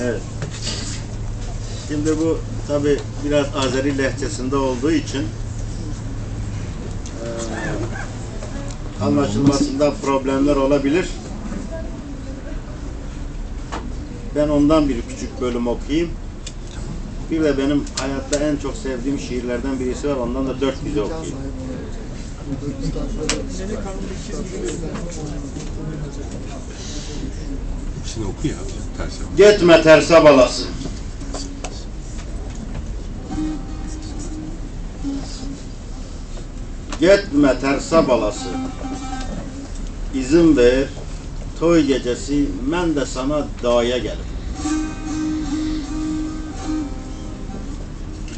Evet. Şimdi bu tabi biraz Azeri lehçesinde olduğu için eee, anlaşılmasında problemler olabilir. Ben ondan bir küçük bölüm okuyayım. Bir de benim hayatta en çok sevdiğim şiirlerden birisi var. Ondan da dört bize okuyayım. Şimdi oku ya. Tersi. Gitme terse balası. Gitme terse balası. İzin ver, toy gecesi ben de sana daya gelim.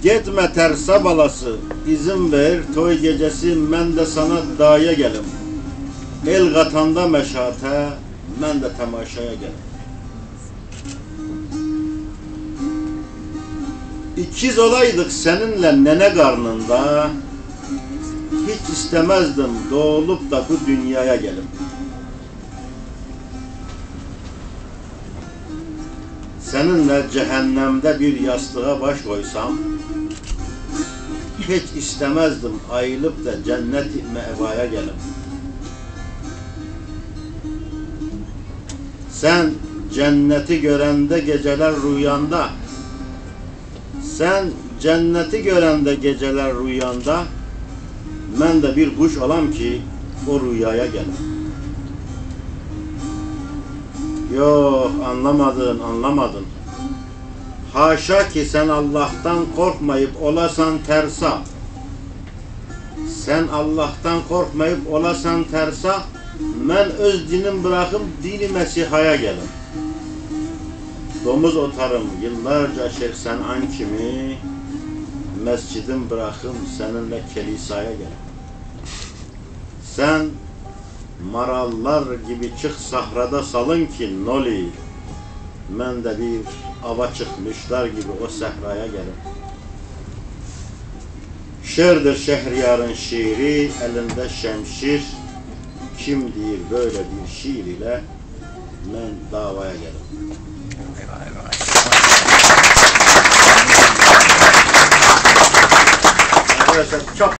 Gitme terse balası, izin ver, toy gecesi ben de sana daya gelim. El katanda meşate, ben de temaşaya gelim. İkiz olaydık seninle nene karnında. Hiç istemezdim doğulup da bu dünyaya gelip. Seninle cehennemde bir yastığa baş koysam Hiç istemezdim ayılıp da cennet-i mevaya gelip Sen cenneti görende geceler rüyanda sen cenneti görende geceler rüyanda ben de bir kuş olam ki o rüyaya gelim. Yok anlamadın anlamadın. Haşa ki sen Allah'tan korkmayıp olasan tersa. Sen Allah'tan korkmayıp olasan tersa ben öz dinim bırakıp dini Mesiha'ya gelim. Domuz otarım yıllarca şeksen an kimi Mescidim bırakım seninle kilisaya gel Sen marallar gibi çık sahrada salın ki noli Ben de bir ava çıkmışlar gibi o sehraya gelin Şerdir şehriyarın şiiri elinde şemşir Kim deyir böyle bir şiir ile ben davaya gelin Arkadaşlar çok